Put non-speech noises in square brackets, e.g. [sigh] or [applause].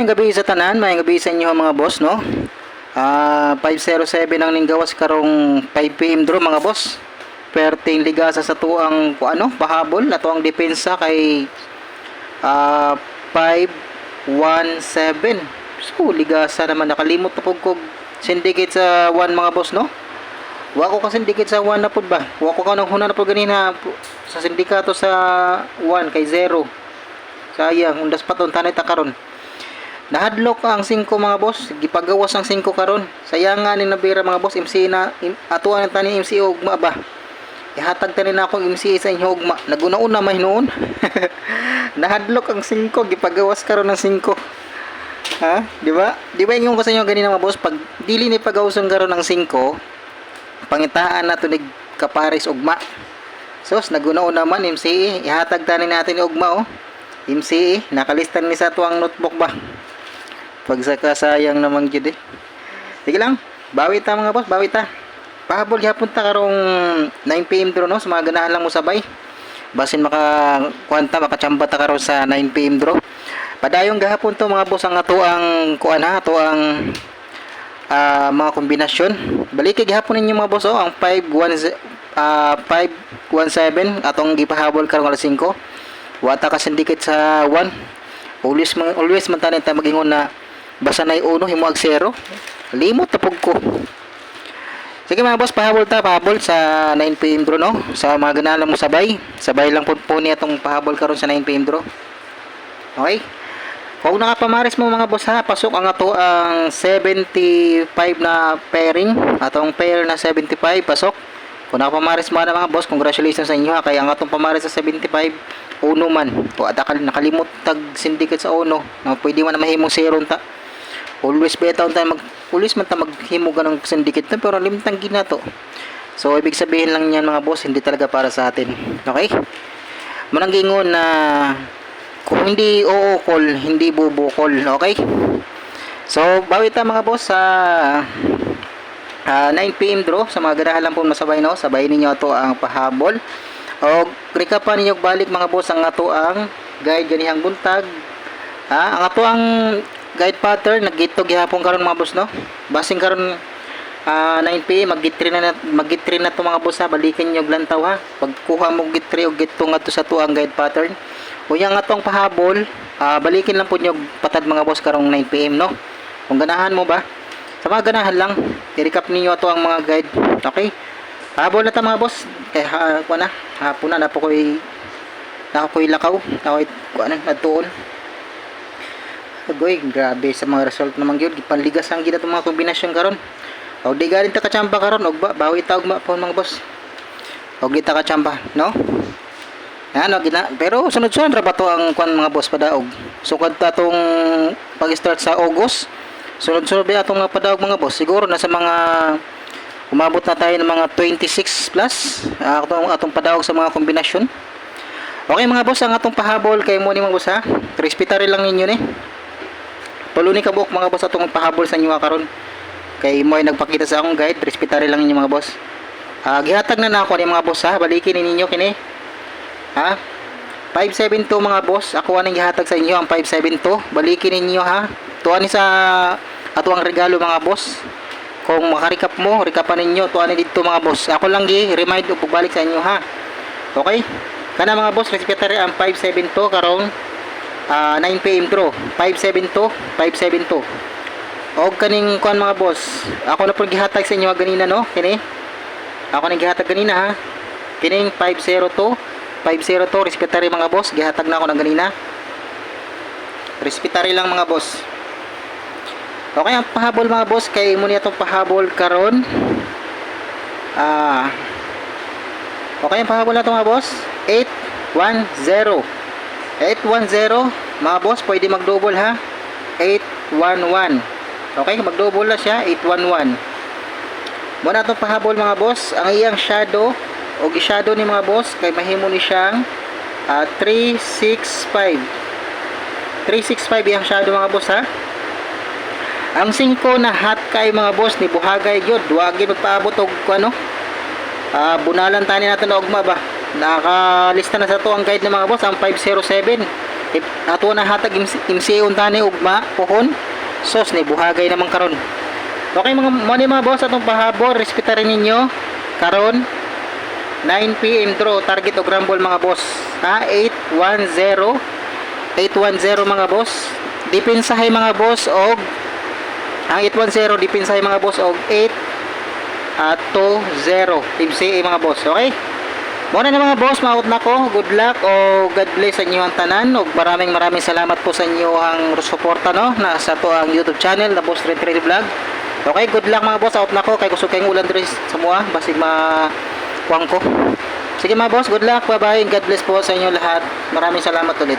may gabi sa tanan, may gabi sa inyo mga boss, no? Ah, 507 ang ninggawas karong 5 PM draw mga boss. Perting ligasa sa tuang ano, pahabol na tuang depensa kay ah 517. So, ligasa naman nakalimot na pug kog syndicate sa 1 mga boss, no? Wa ko ka syndicate sa 1 na pud ba? Wa ko ka nang huna na pud ganina sa sindikato sa 1 kay 0. Sayang, undas pa ton ta karon. Nahadlok ang 5 mga boss, gipagawas ang 5 karon. Sayangan ni nabira mga boss MC na im, atuan ang tani MC ugma ba. Ihatag tani na akong MC sa inyo ugma. Naguna-una may noon. [laughs] Nahadlok ang 5, gipagawas karon ng 5. Ha? Di ba? Di ba yung ko sa inyo ganina mga boss, pag dili ni pagawason karon ng 5, pangitaan na tunig kapares ugma. Sos, naguna-una man MC, ihatag tani natin ni ugma oh. MC, nakalistan ni sa tuang notebook ba? Pag sa kasayang naman jud eh. Sige lang, bawi ta mga boss, bawi ta. Pahabol gyapon ta karong 9 PM draw no, sa mga lang mo sabay. Basin maka kuanta makachamba ta karon sa 9 PM draw. Padayong gahapon to mga boss ang ato ang kuan ha, ato ang ah, mga kombinasyon. Balik gihapon ninyo mga boss oh, ang 510 ah 517 atong gipahabol karong alas 5. Wata ka syndicate sa 1. Always always man ta magingon na basta na uno himuag zero. Limot tapog ko. Sige mga boss, pahabol ta, pahabol sa 9 PM draw no. Sa mga ganahan mo sabay. Sabay lang po po niya itong pahabol karon sa 9 PM draw. Okay? Kung nakapamaris mo mga boss ha, pasok ang ato ang 75 na pairing. Atong pair na 75, pasok. Kung nakapamaris mo na mga boss, congratulations sa inyo ha. Kaya ang atong pamaris sa 75, uno man. O at akal- nakalimot tag syndicate sa uno. Na pwede man na mahimong zero ta. Always beta tayo mag always man ta maghimo ganang syndicate na pero limtang ginato. So ibig sabihin lang niyan mga boss, hindi talaga para sa atin. Okay? Mananggingon na kung hindi oo call, hindi bubo call, okay? So, bawi ta mga boss sa ah, 9 PM draw sa mga ganahan po masabay no, sabay ninyo ato ang pahabol. O recap pa ninyo balik mga boss ang ato ang guide ganihang buntag. Ha, ang ato ang guide pattern nagito gihapon karon mga boss no. Basing karon ah 9 PM mag-git3 na mag-git3 na to mga boss ha, balikin niyo og lantaw ha. Pagkuha mo git3 og git sa to ang guide pattern. Kunya nga tong pahabol, ah, balikin lang po nyo patad mga boss karong 9 PM no. Kung ganahan mo ba? Sa mga ganahan lang, i-recap ninyo ato ang mga guide. Okay? Pahabol na ta mga boss. Kay ha, na, hapon na na po ko'y na ko'y lakaw. Kuha na, natuon. Agoy, grabe sa mga result naman gyud gipanligas ang gina mga kombinasyon karon. O di galing ta kachamba karon og ba, bawi ta og ma po mga boss. Og di ta kachamba, no? Wag gina. Pero sunod-sunod ra ba to ang kwan mga boss padaog. Sukad ta tong pag-start sa August. Sunod-sunod ba atong mga padaog mga boss? Siguro nasa mga umabot na tayo ng mga 26 plus ah, atong atong padaog sa mga kombinasyon. Okay mga boss, ang atong pahabol kay mo ni mga boss ha. Respetary lang ninyo ni. Tulo ni kabuk mga boss atong pahabol sa inyo karon. Kay mo ay nagpakita sa akong guide, respetary lang ninyo mga boss. Ah, gihatag na na ako ni mga boss ha. Balikin ni ninyo kini. Ha? 572 mga boss. Ako aning gihatag sa inyo ang 572. Balikin ninyo ha. Tuan ni sa ato ang regalo mga boss. Kung makarikap mo, rikapan ninyo tuan ni dito mga boss. Ako lang gi remind ug pagbalik sa inyo ha. Okay? Kana mga boss, respetary ang 572 karong ah, 9 PM draw. 572, 572. Og kaning kuan mga boss. Ako na po gihatag sa inyo ganina no, kini. Ako na gihatag ganina ha. Kining 502 502 respetary mga boss gihatag na ako ng ganina respetary lang mga boss okay ang pahabol mga boss kay mo niya pahabol karon ah okay ang pahabol na ito mga boss 810 810 mga boss pwede mag double ha 811 okay mag double na siya. 811 Muna itong pahabol mga boss. Ang iyang shadow o shadow ni mga boss kay mahimo ni siyang ah, 365 365 yung shadow mga boss ha? Ang 5 na hot kay mga boss ni buhagay gyud wagi magpaabot og ano? Ah bunalan tani natin og ugma ba nakalista na sa to ang guide ng mga boss ang 507 If ato na hatag MCA untani ugma pohon sos ni buhagay naman karon. Okay mga mo ni mga boss atong pahabol respeto rin ninyo karon 9 PM draw target og rumble mga boss. Ha 810 810 mga boss. Depensahay mga boss og ang 810 depensahay mga boss og 8 at 2-0 Team CA mga boss okay muna na mga boss maut na ko. Good luck o God bless sa inyo ang tanan. O maraming maraming salamat po sa inyo ang suporta no na sa to ang YouTube channel na Boss Red Vlog. Okay good luck mga boss. Out na ko. Kay gusto kayong ulan diri sa mua basig ma kuwang ko. Sige mga boss good luck. Bye bye God bless po sa inyo lahat. Maraming salamat ulit